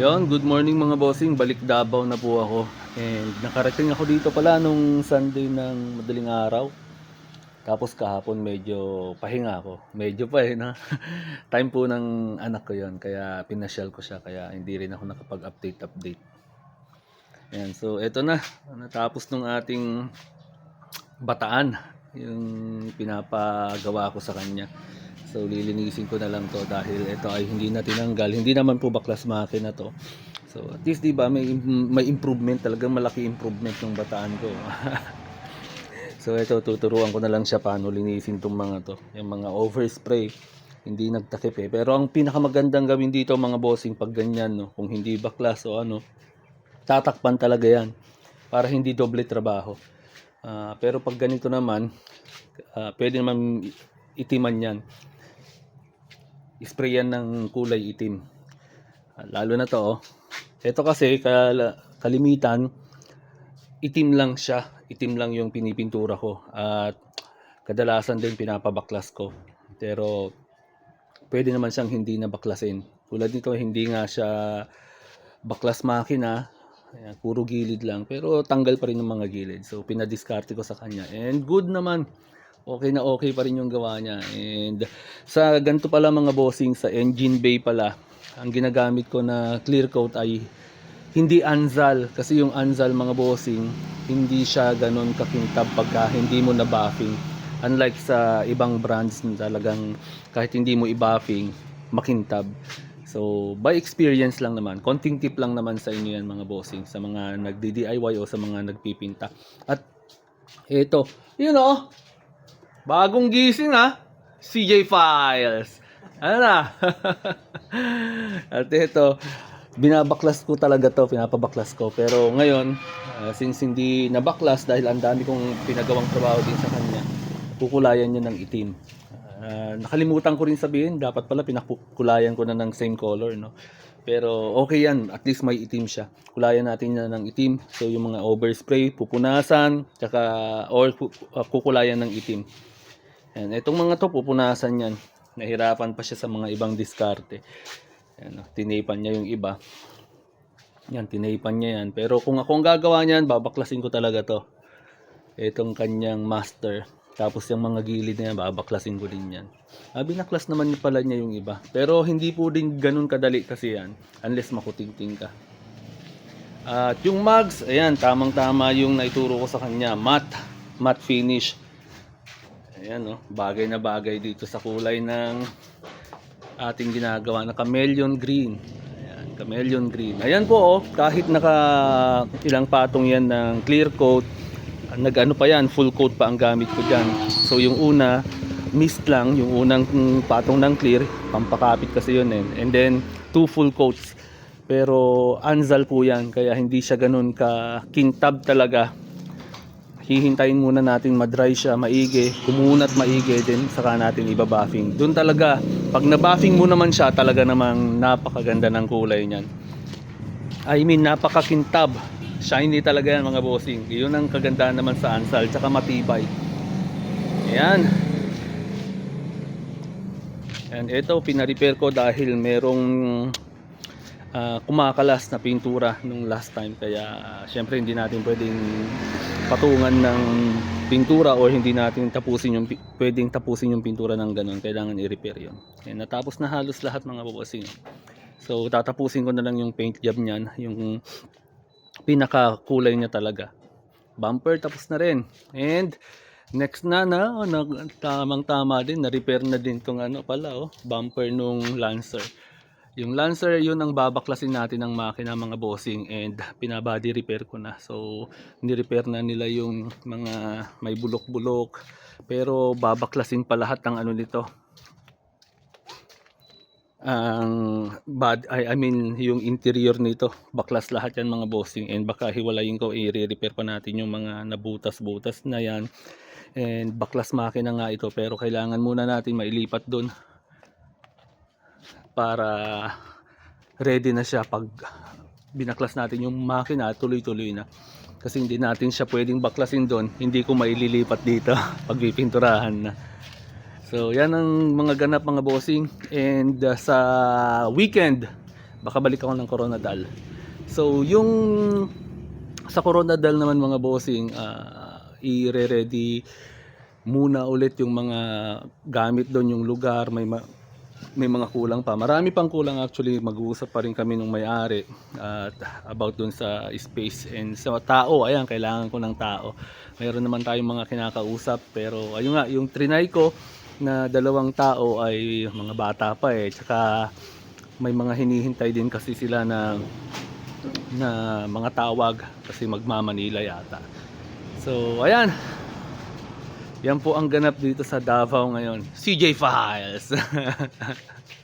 Ayun, good morning mga bossing. Balik Davao na po ako. And nakarating ako dito pala nung Sunday ng madaling araw. Tapos kahapon medyo pahinga ako. Medyo pa eh na. Time po ng anak ko yon Kaya pinasyal ko siya. Kaya hindi rin ako nakapag-update update. Ayan, so eto na. Natapos nung ating bataan. Yung pinapagawa ko sa kanya. So lilinisin ko na lang to dahil ito ay hindi na tinanggal. Hindi naman po baklas makina to. So at least 'di ba may may improvement talagang malaki improvement ng bataan ko. so ito tuturuan ko na lang siya paano linisin tong mga to. Yung mga overspray hindi nagtakip eh. Pero ang pinakamagandang gawin dito mga bossing pag ganyan no, kung hindi baklas o ano, tatakpan talaga 'yan para hindi doble trabaho. Ah, pero pag ganito naman, ah, pwede naman itiman 'yan sprayan ng kulay itim. Lalo na to, oh. Ito kasi kal- kalimitan itim lang siya. Itim lang yung pinipintura ko at kadalasan din pinapabaklas ko. Pero pwede naman siyang hindi nabaklasin. Tulad nito hindi nga siya baklas makina. Ayan, puro gilid lang pero tanggal pa rin ng mga gilid. So pinadiskarte ko sa kanya. And good naman okay na okay pa rin yung gawa niya. And sa ganito pala mga bossing, sa engine bay pala, ang ginagamit ko na clear coat ay hindi anzal. Kasi yung anzal mga bossing, hindi siya ganun kakintab pagka hindi mo na buffing. Unlike sa ibang brands talagang kahit hindi mo i-buffing, makintab. So, by experience lang naman, konting tip lang naman sa inyo yan mga bossing, sa mga nagdi-DIY o sa mga nagpipinta. At ito, yun oh, Bagong gising ha. CJ Files. Ano na? At ito, binabaklas ko talaga to, pinapabaklas ko. Pero ngayon, ah, since hindi nabaklas dahil ang dami kong pinagawang trabaho din sa kanya, kukulayan niya ng itim. Ah, nakalimutan ko rin sabihin, dapat pala pinakukulayan ko na ng same color, no? Pero okay yan, at least may itim siya. Kulayan natin na ng itim. So yung mga overspray, pupunasan, tsaka or ah, kukulayan ng itim. Yan, itong mga to pupunasan yan. Nahirapan pa siya sa mga ibang diskarte. Yan, oh, tinipan niya yung iba. Yan, tinipan niya yan. Pero kung ako ang gagawa niyan, babaklasin ko talaga to. Itong kanyang master. Tapos yung mga gilid na yan, babaklasin ko din yan. Ah, binaklas naman niya pala niya yung iba. Pero hindi po din ganun kadali kasi yan. Unless makutingting ka. At yung mugs, ayan, tamang-tama yung naituro ko sa kanya. Matte, matte finish. Ayan, no? bagay na bagay dito sa kulay ng ating ginagawa na chameleon green. Ayan, chameleon green. Ayan po, oh, kahit naka ilang patong yan ng clear coat, nag-ano pa yan, full coat pa ang gamit ko dyan. So yung una, mist lang, yung unang patong ng clear, pampakapit kasi yun eh. And then, two full coats. Pero anzal po yan, kaya hindi siya ganun ka kintab talaga hihintayin muna natin ma-dry siya, maigi, kumunat maigi, din saka natin iba-buffing. Doon talaga, pag na-buffing mo naman siya, talaga namang napakaganda ng kulay niyan. I mean, napakakintab. Shiny talaga yan mga bossing. Yun ang kagandahan naman sa Ansal, tsaka matibay. Ayan. And ito, pina-repair ko dahil merong ah, kumakalas na pintura nung last time. Kaya ah, syempre hindi natin pwedeng patungan ng pintura or hindi natin tapusin yung pwedeng tapusin yung pintura ng ganun. Kailangan i-repair yun. Ayan, natapos na halos lahat mga babasing so tatapusin ko na lang yung paint job niyan yung pinaka kulay niya talaga. Bumper tapos na rin. And next na na oh, tamang tama din. Na repair na din tong ano pala oh bumper nung Lancer yung Lancer, yun ang babaklasin natin ng makina mga bossing and pinabody repair ko na. So, ni-repair na nila yung mga may bulok-bulok. Pero babaklasin pa lahat ng ano nito. Ang bad, I, I mean, yung interior nito. Baklas lahat yan mga bossing and baka hiwalayin ko, i-repair pa natin yung mga nabutas-butas na yan. And baklas makina nga ito pero kailangan muna natin mailipat doon para ready na siya pag binaklas natin yung makina tuloy-tuloy na. Kasi hindi natin siya pwedeng baklasin doon. Hindi ko maililipat dito pag pipinturahan na. So yan ang mga ganap mga bossing. And uh, sa weekend baka balik ako ng Coronadal. So, yung sa Coronadal naman mga bossing, ah, i-ready muna ulit yung mga gamit doon, yung lugar, may ma- may mga kulang pa. Marami pang kulang actually. Mag-uusap pa rin kami nung may-ari at about dun sa space and sa tao. Ayan, kailangan ko ng tao. Mayroon naman tayong mga kinakausap pero ayun nga, yung trinay ko na dalawang tao ay mga bata pa eh. Tsaka may mga hinihintay din kasi sila na na mga tawag kasi magmamanila yata. So, ayan. Yan po ang ganap dito sa Davao ngayon. CJ Files.